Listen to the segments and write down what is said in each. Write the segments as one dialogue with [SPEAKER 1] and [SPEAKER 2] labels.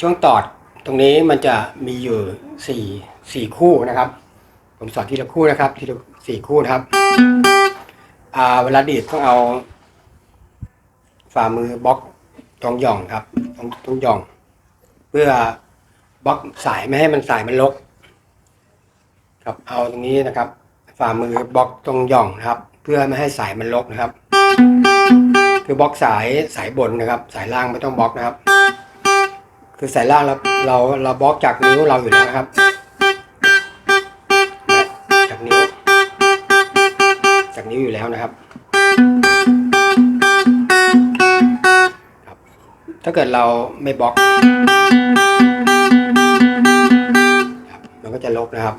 [SPEAKER 1] ช่วงตอดตรงนี้มันจะมีอยู่สี่สี่คู่นะครับ ผมสอนทีละคู่นะครับทีละสี่คู่นะครับเวลาดีดต้องเอา ฝ่ามือบล็อกตรงหย่องครับตรงตรงหย่อง เพื่อบล็อกสายไม่ให้มันสายมันลก ครับเอาตรงนี้นะครับ ฝ่ามือบล็อกตรงหย่องนะครับ เพื่อไม่ให้สายมันลกนะครับ คือบล็อกสายสายบนนะครับ สายล่างไม่ต้องบล็อกนะครับ คือสายล่างเราเราเราบล็อกจากนิ้วเราอยู่แล้วนะครับ จากนิ้ว จากนิ้วอยู่แล้วนะครับ ถ้าเกิดเราไม่บล็อก มันก็จะลกนะครับ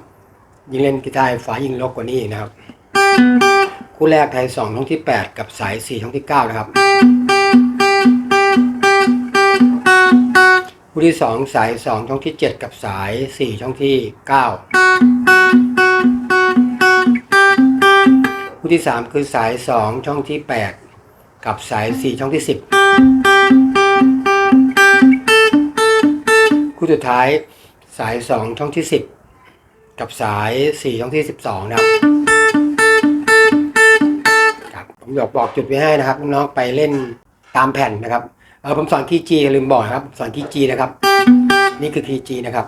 [SPEAKER 1] ยิ่งเล่นกีตาร์ไฟฟ้ายิ่งลกกว่านี้นะครับ คู่แรกไทยสองช่องที่ 8 กับสาย4ช่องที่ 9 นะครับ คู่ที่ 2 สาย 2 ช่องที่ 7 กับสาย 4 ช่องที่9คู่ที่ 3 คือสาย 2 ช่องที่ 8 กับสาย 4 ช่องที่ 10 คู่สุดท้ายสาย 2 ช่องที่ 10 กับสาย 4 ช่องที่ 12 นะครับครับผมอยากบอกจุดไว้ให้นะครับน้องๆไปเล่นตามแผ่นนะครับ เออผมสอนคีย์จีลืมบอกครับ สอนคีย์จีนะครับ นี่คือคีย์จีนะครับ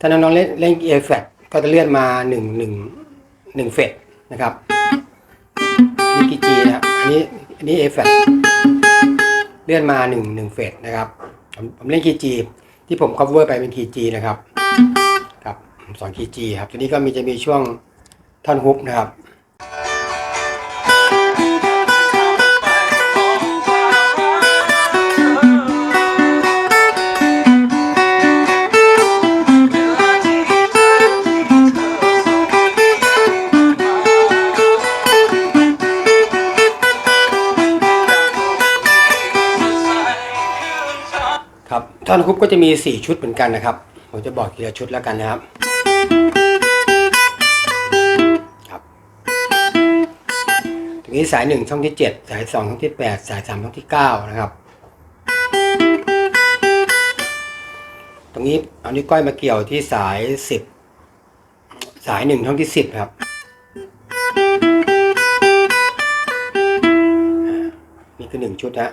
[SPEAKER 1] ถ้าน้องๆเล่นเล่นเอฟเฟกก็จะเลื่อนมาหนึ่งหนึ่งหนึ่งเฟดนะครับนี่คีย์จีนะอันนี้อันนี้เอฟเฟกเลื่อนมาหนึ่งหนึ่งเฟดนะครับผมผมเล่นคีย์จีที่ผม cover ไปเป็นคีย์จีนะครับครับสอนคีย์จีครับทีนี้ก็มีจะมีช่วงท่อนฮุกนะครับ อนฮุกก็จะมี 4 ชุดเหมือนกันนะครับ ผมจะบอกทีละชุดแล้วกันนะครับครับตรงนี้สาย 1 ช่องที่ 7 สาย 2 ช่องที่ 8 สาย 3 ช่องที่ 9 นะครับ ตรงนี้เอานิ้วก้อยมาเกี่ยวที่สาย 10 สาย 1 ช่องที่ 10 ครับอ่านี่คือ 1 ชุดนะ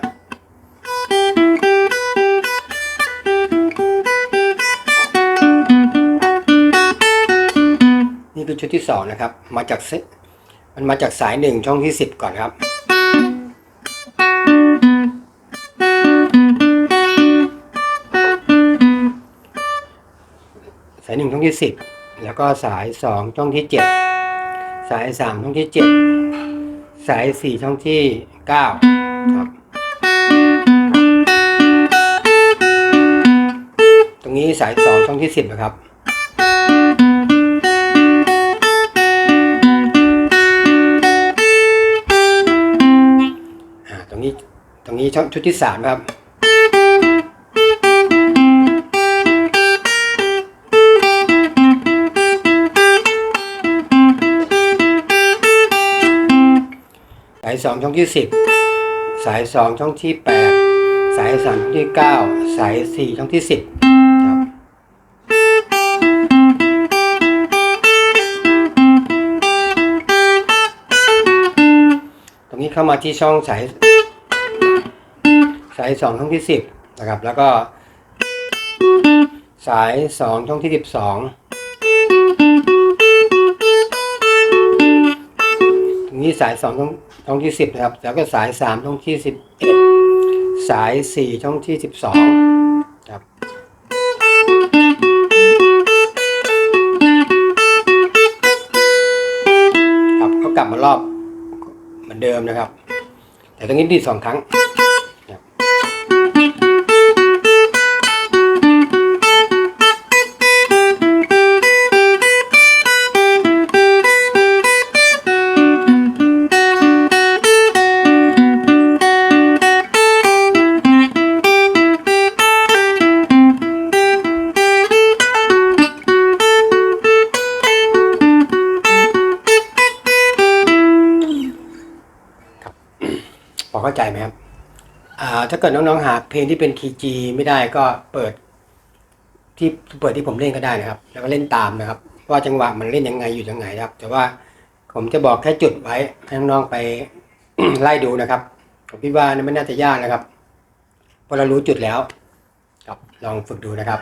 [SPEAKER 1] นี่คือชุดที่สองนะครับ มาจากมันมาจากสายหนึ่งช่องที่สิบก่อนครับสายหนึ่งช่องที่สิบแล้วก็สายสองช่องที่เจ็ดสายสามช่องที่เจ็ดสายสี่ช่องที่เก้าครับตรงนี้สายสองช่องที่สิบนะครับ นี้ช่องชุดที่สามครับ สายสองช่องที่สิบสายสองช่องที่แปดสายสามช่องที่เก้าสายสี่ช่องที่สิบครับตรงนี้เข้ามาที่ช่องสาย สายสองช่องที่สิบนะครับ แล้วก็ สายสองช่องที่สิบสองนี้สายสองช่องช่องที่สิบนะครับ แล้วก็สายสามช่องที่สิบเอ็ดสายสี่ช่องที่สิบสองครับครับก็กลับมารอบเหมือนเดิมนะครับ แต่ตรงนี้ดีสองครั้ง เข้าใจไหมครับถ้าเกิดน้องๆหาเพลงที่เป็นคีย์จีไม่ได้ก็เปิด ที่เปิดที่ผมเล่นก็ได้นะครับ แล้วก็เล่นตามนะครับ ว่าจังหวะมันเล่นยังไงอยู่ยังไงนะครับ แต่ว่าผมจะบอกแค่จุดไว้ให้น้องๆไปไล่ดูนะครับผมคิดว่านี่ไม่น่าจะยากนะครับพอเรารู้จุดแล้วครับลองฝึกดูนะครับ